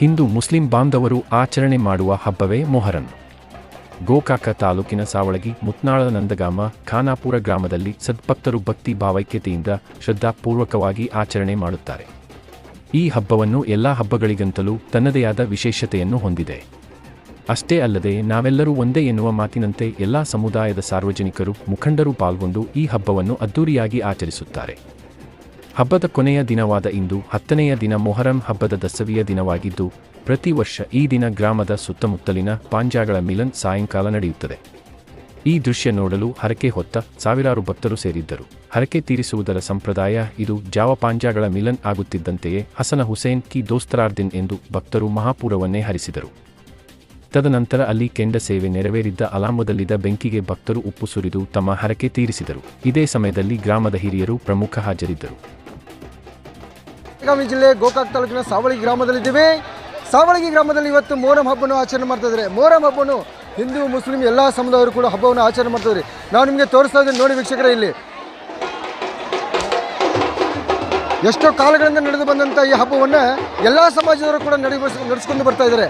Hindu Muslim ಬಾಂಧವರು ಆಚರಣೆ ಮಾಡುವ ಹಬ್ಬವೇ ಮೊಹರನ್ ಗೋಕಾಕ ತಾಲೂಕಿನ ಸಾವಳಗಿ, ಮುತ್ನಾಳ ನಂದಗಾಮ, ಖಾನಾಪುರ ಗ್ರಾಮದಲ್ಲಿ ಸದ್ಭಕ್ತರು ಭಕ್ತಿ ಭಾವೈಕ್ಯತೆಯಿಂದ ಶ್ರದ್ಧಾಪೂರ್ವಕವಾಗಿ ಆಚರಣೆ ಮಾಡುತ್ತಾರೆ. ಈ ಹಬ್ಬವನ್ನು ಎಲ್ಲಾ ಹಬ್ಬಗಳಿಗಂತಲೂ ತನ್ನದೇ ಆದ ವಿಶೇಷತೆಯನ್ನು ಹೊಂದಿದೆ. ಅಷ್ಟೇ ಅಲ್ಲದೆ ನಾವೆಲ್ಲರೂ ಒಂದೇ ಎನ್ನುವ ಮಾತಿನಂತೆ ಎಲ್ಲಾ ಸಮುದಾಯದ ಸಾರ್ವಜನಿಕರು ಮುಖಂಡರು ಪಾಲ್ಗೊಂಡು ಈ ಹಬ್ಬವನ್ನು ಅದ್ದೂರಿಯಾಗಿ ಆಚರಿಸುತ್ತಾರೆ. ಹಬ್ಬದ ಕೊನೆಯ ದಿನವಾದ ಇಂದು ಹತ್ತನೆಯ ದಿನ ಮೊಹರಂ ಹಬ್ಬದ ದಸವಿಯ ದಿನವಾಗಿದ್ದು, ಪ್ರತಿ ವರ್ಷ ಈ ದಿನ ಗ್ರಾಮದ ಸುತ್ತಮುತ್ತಲಿನ ಪಾಂಜಾಗಳ ಮಿಲನ್ ಸಾಯಂಕಾಲ ನಡೆಯುತ್ತದೆ. ಈ ದೃಶ್ಯ ನೋಡಲು ಹರಕೆ ಹೊತ್ತ ಸಾವಿರಾರು ಭಕ್ತರು ಸೇರಿದ್ದರು. ಹರಕೆ ತೀರಿಸುವುದರ ಸಂಪ್ರದಾಯ ಇದು ಜಾವ ಪಾಂಜಾಗಳ ಮಿಲನ್ ಆಗುತ್ತಿದ್ದಂತೆಯೇ ಹಸನ ಹುಸೇನ್ ಕಿ ದೋಸ್ತರಾರ್ದಿನ್ ಎಂದು ಭಕ್ತರು ಮಹಾಪೂರವನ್ನೇ ಹರಿಸಿದರು. ತದನಂತರ ಅಲ್ಲಿ ಕೆಂಡ ಸೇವೆ ನೆರವೇರಿದ್ದ ಅಲಾಮದಲ್ಲಿದ್ದ ಬೆಂಕಿಗೆ ಭಕ್ತರು ಉಪ್ಪು ಸುರಿದು ತಮ್ಮ ಹರಕೆ ತೀರಿಸಿದರು. ಇದೇ ಸಮಯದಲ್ಲಿ ಗ್ರಾಮದ ಹಿರಿಯರು ಪ್ರಮುಖ ಹಾಜರಿದ್ದರು. ಬೆಳಗಾವಿ ಜಿಲ್ಲೆ ಗೋಕಾಕ್ ತಾಲೂಕಿನ ಸಾವಳಗಿ ಗ್ರಾಮದಲ್ಲಿದ್ದೀವಿ. ಸಾವಳಗಿ ಗ್ರಾಮದಲ್ಲಿ ಇವತ್ತು ಮೋರಂ ಹಬ್ಬವನ್ನು ಆಚರಣೆ ಮಾಡ್ತಾ ಇದ್ದಾರೆ. ಮೋರಂ ಹಬ್ಬವನ್ನು ಹಿಂದೂ, ಮುಸ್ಲಿಂ ಎಲ್ಲ ಸಮುದಾಯವರು ಕೂಡ ಹಬ್ಬವನ್ನು ಆಚರಣೆ ಮಾಡ್ತಾ ಇದ್ದಾರೆ. ನಾವು ನಿಮಗೆ ತೋರಿಸ್ತಾ ಇದ್ದೀನಿ, ನೋಡಿ ವೀಕ್ಷಕರೇ ಇಲ್ಲಿ. ಎಷ್ಟೋ ಕಾಲಗಳಿಂದ ನಡೆದು ಬಂದಂಥ ಈ ಹಬ್ಬವನ್ನು ಎಲ್ಲ ಸಮಾಜದವರು ಕೂಡ ನಡೆಸ್ ನಡೆಸ್ಕೊಂಡು ಬರ್ತಾ ಇದ್ದಾರೆ.